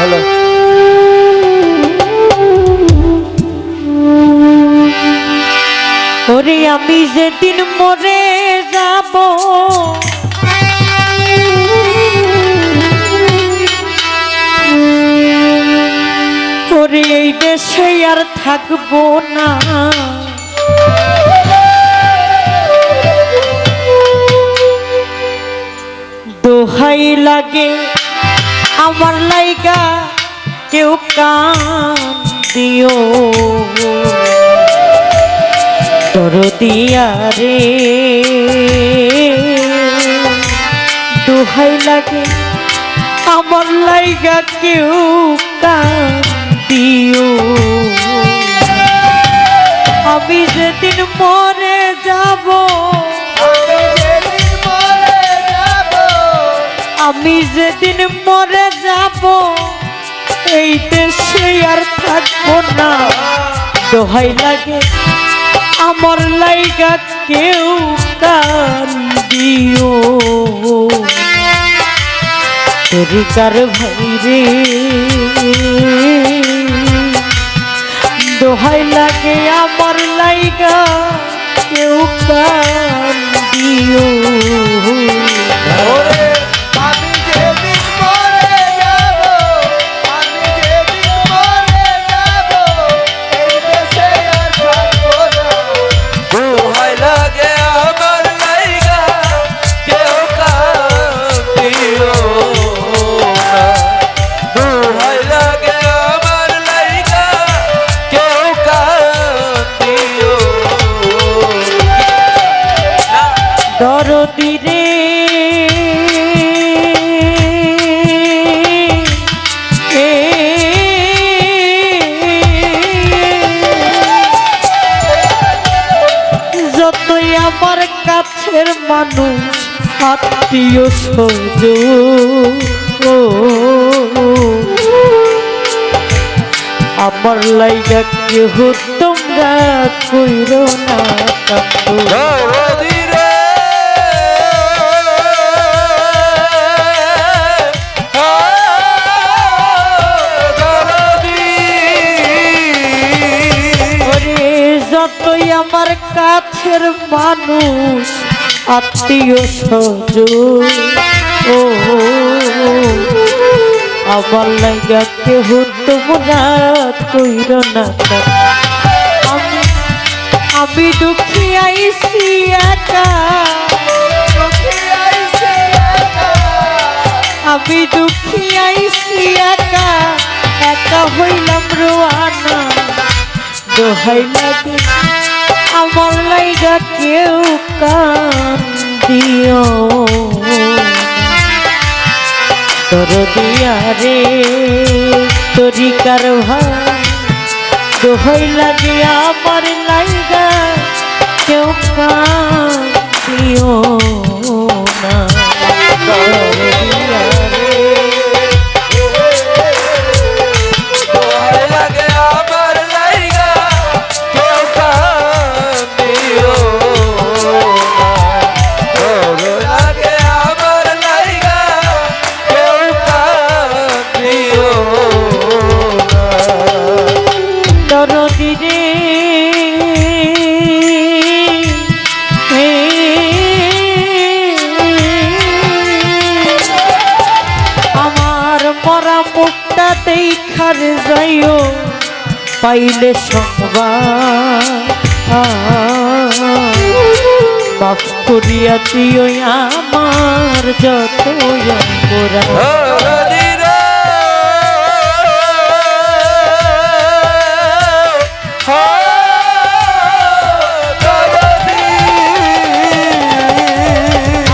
Hello ওরে আমি যেদিন মরে যাব ওরে এই দেশে আর থাকব না। দোহাই লাগে আমার লাইগা কেউ কান দিও। দরদিয়া রে, দুহাই লাগে। আমার লাইগা কেউ কান দিও। আমি যেদিন মরে যাব আমি যেদিন মরে যাব, এই দেশে আর থাকব না। দোহাই লাগে, আমার লাইগা কেউ কান দিও। তরিকার ভাই রে? দোহাই লাগে, আমার লাইগা কেউ কান দরদি রে। যতই আমার কাছের মানুষ আত্মীয় সজ আমার লাইগা কেহ তোমরা কইর না কাছের মানুষ, আত্মীয় সজ ও, আমার লাগা কেহ তোমরা কইর না। আমি দুঃখী আইসি আমি দুঃখী আইসি একা। একা হইলাম রোয়ানা। দোহাই লাগে। আমার লাইগা কেউ কান দিও। তোর দিয়া রে তরিকার ভাই? দোহাই লাগে আমার লাইগা কেউ কান দিও না। পাইলে মাফ করিয়া দিও আমার যত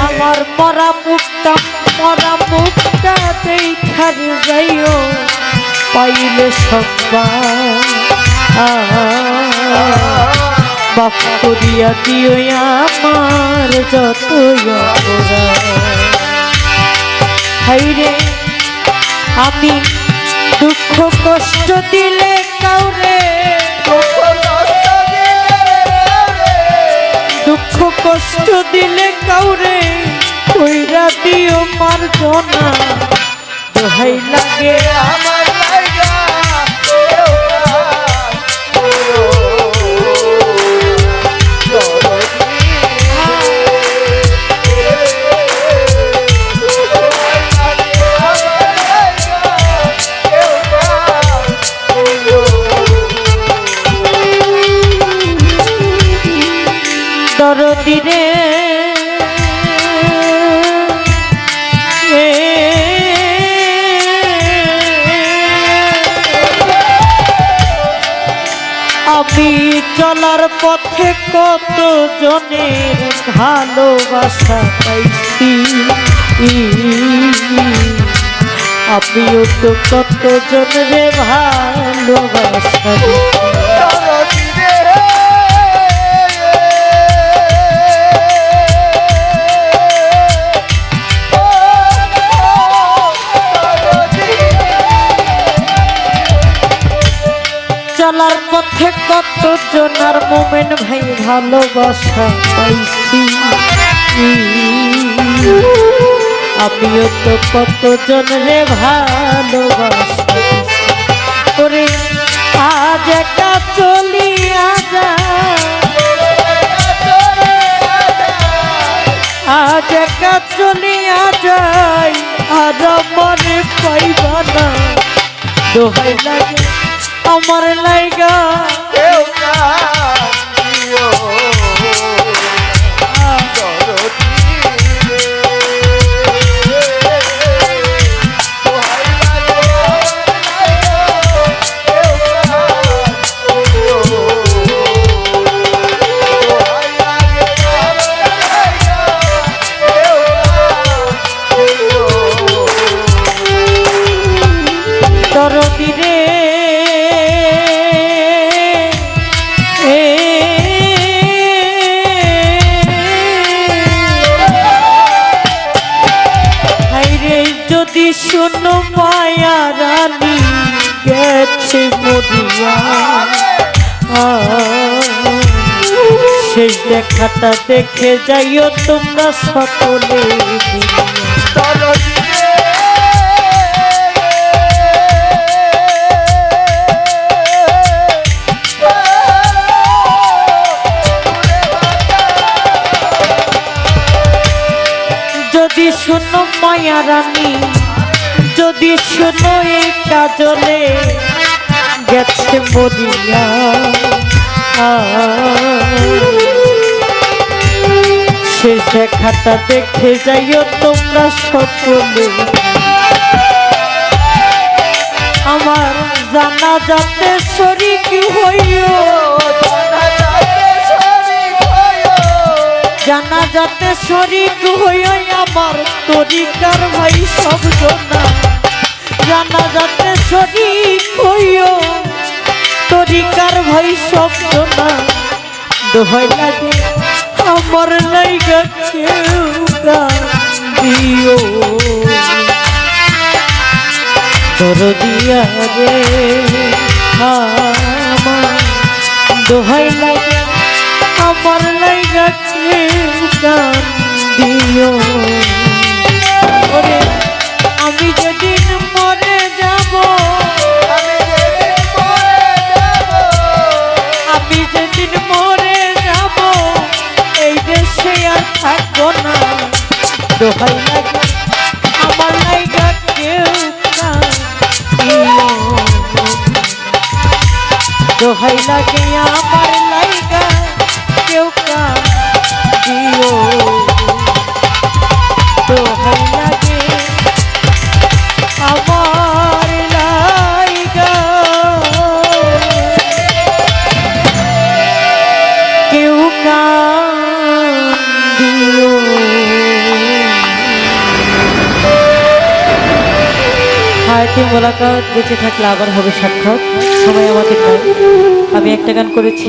আমার মরা মুখটা মরা মুখটা দেখার যাইও পাইলে সংবাদ বাপ করিয়া দিও আমার যত হাইরে, আমি দুঃখ কষ্ট দিলে কাউরে দুঃখ কষ্ট দিলে কাউরে কইরা দিও মার জনা দোহাই লাগে আমার দরদি আমি চলার পথে কত জনের ভালোবাসা পাইছি। আপনিও তো কত জনের ভালোবাসা চলার পথে কত জনার মোমেন ভাই ভালোবাসা পাইছি? আমিও তো কত জনরে ভালোবাসা। ওরে, আজ একা চলিয়া যা আজ একা চলিয়া যাই আর মনে পাইবা না। দোহাই লাগে। আমার লাইগা যদি শুনো মায়া রানী গেছে মরিয়া সেই দেখাটা দেখে যাইও তোমরা সকলে দুনিয়া। শোনো এই কাজলে গেছে সে দেখাটা দেখে যাইও তোমরা সকলে। আমার জানা যাতে শরিক হইও। জানা যাতে শরিক হইও, আমার তরিকার ভাই সব জনা। জানা যাতে শরিক হইও তরিকার ভাই সব জনা দোহাই লাগে, আমার লাইগা কেউ দিও। তোর দিয়া রে আমার, দোহাই লাগে, আমার লাইগা কেউ দিও। লাগে হায়াতি মোলাকাত বেঁচে থাকলে আবার হবে সাক্ষাৎ সময় আমাদের নাই আমি একটা গান করেছি।